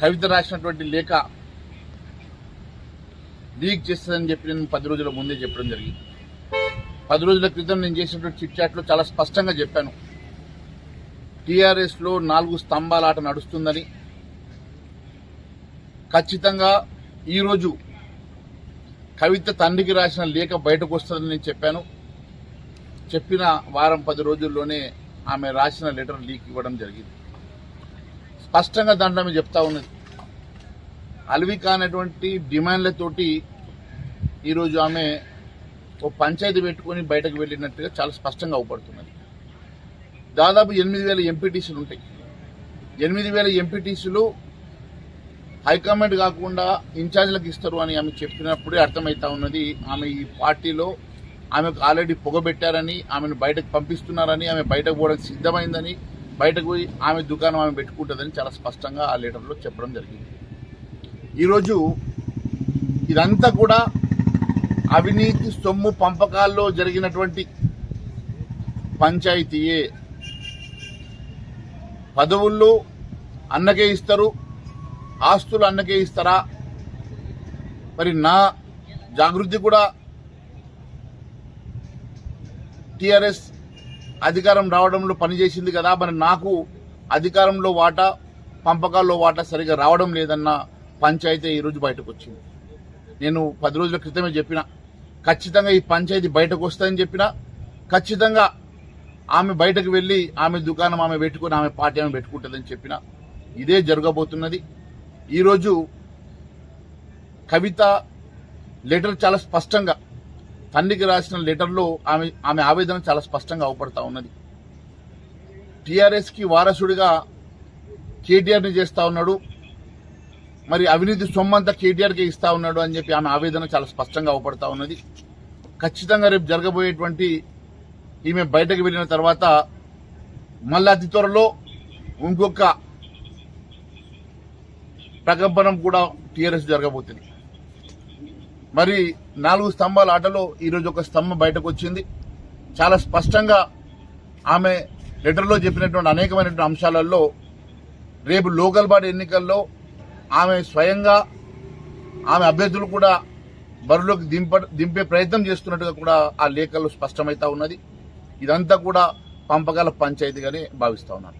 కవిత రాసినటువంటి లేఖ లీక్ చేస్తుందని చెప్పి నేను పది రోజుల ముందే చెప్పడం జరిగింది. పది రోజుల క్రితం నేను చేసినటువంటి చిట్ చాట్లో చాలా స్పష్టంగా చెప్పాను. టీఆర్ఎస్లో నాలుగు స్తంభాల ఆట నడుస్తుందని. ఖచ్చితంగా ఈరోజు కవిత తండ్రికి రాసిన లేఖ బయటకు వస్తుందని నేను చెప్పాను. చెప్పిన వారం పది రోజుల్లోనే ఆమె రాసిన లెటర్ లీక్ ఇవ్వడం జరిగింది. స్పష్టంగా దాంట్లో ఆమె చెప్తా ఉన్నది. అలవి కానటువంటి డిమాండ్లతోటి ఈరోజు ఆమె ఓ పంచాయతీ పెట్టుకొని బయటకు వెళ్ళినట్టుగా చాలా స్పష్టంగా అవుపడుతున్నది. దాదాపు ఎనిమిది వేల ఎంపీటీసీలు ఉంటాయి. ఎనిమిది వేల ఎంపీటీసీలు హైకమాండ్ కాకుండా ఇన్ఛార్జ్లకు ఇస్తారు అని ఆమె చెప్పినప్పుడే అర్థమవుతా ఉన్నది. ఆమె ఈ పార్టీలో ఆమెకు ఆల్రెడీ పొగబెట్టారని ఆమెను బయటకు పంపిస్తున్నారని ఆమె బయటకు పోవడానికి సిద్ధమైందని బయటకు పోయి ఆమె దుకాణం ఆమె పెట్టుకుంటుందని చాలా స్పష్టంగా ఆ లెటర్లో చెప్పడం జరిగింది. ఈరోజు ఇదంతా కూడా అవినీతి సొమ్ము పంపకాల్లో జరిగినటువంటి పంచాయతీయే. పదవుల్లో అన్నకే ఇస్తారు ఆస్తులు అన్నకే ఇస్తారా? మరి నా జాగృతి కూడా టిఆర్ఎస్ అధికారం రావడంలో పనిచేసింది కదా మరి నాకు అధికారంలో వాటా పంపకాల్లో వాటా సరిగా రావడం లేదన్న పంచాయతీ ఈరోజు బయటకు వచ్చింది నేను పది రోజుల క్రితమే చెప్పిన ఖచ్చితంగా ఈ పంచాయతీ బయటకు వస్తుందని చెప్పిన ఖచ్చితంగా ఆమె బయటకు వెళ్ళి ఆమె దుకాణం ఆమె పెట్టుకుని ఆమె పార్టీ ఆమె పెట్టుకుంటుందని చెప్పిన ఇదే జరగబోతున్నది. ఈరోజు కవిత లెటర్ చాలా స్పష్టంగా తండ్రికి రాసిన లెటర్లో ఆమె ఆమె ఆవేదన చాలా స్పష్టంగా అవపడతా ఉన్నది. టీఆర్ఎస్కి వారసుడిగా కేటీఆర్ని చేస్తూ ఉన్నాడు. మరి అవినీతి సొమ్మంతా కేటీఆర్కి ఇస్తా ఉన్నాడు అని చెప్పి ఆమె ఆవేదన చాలా స్పష్టంగా అవపడతా ఉన్నది. ఖచ్చితంగా రేపు జరగబోయేటువంటి ఈమె బయటకు వెళ్ళిన తర్వాత మళ్ళీ అతి త్వరలో ఇంకొక ప్రకంపనం కూడా టీఆర్ఎస్ జరగబోతుంది. మరి నాలుగు స్తంభాల ఆటలో ఈరోజు ఒక స్తంభం బయటకు వచ్చింది. చాలా స్పష్టంగా ఆమె లెటర్లో చెప్పినటువంటి అనేకమైనటువంటి అంశాలలో రేపు లోకల్ బాడీ ఎన్నికల్లో ఆమె స్వయంగా ఆమె అభ్యర్థులు కూడా బరిలోకి దింప దింపే ప్రయత్నం చేస్తున్నట్టుగా కూడా ఆ లేఖలో స్పష్టమవుతా ఉన్నది. ఇదంతా కూడా పంపకాల పంచాయతీగానే భావిస్తూ ఉన్నారు.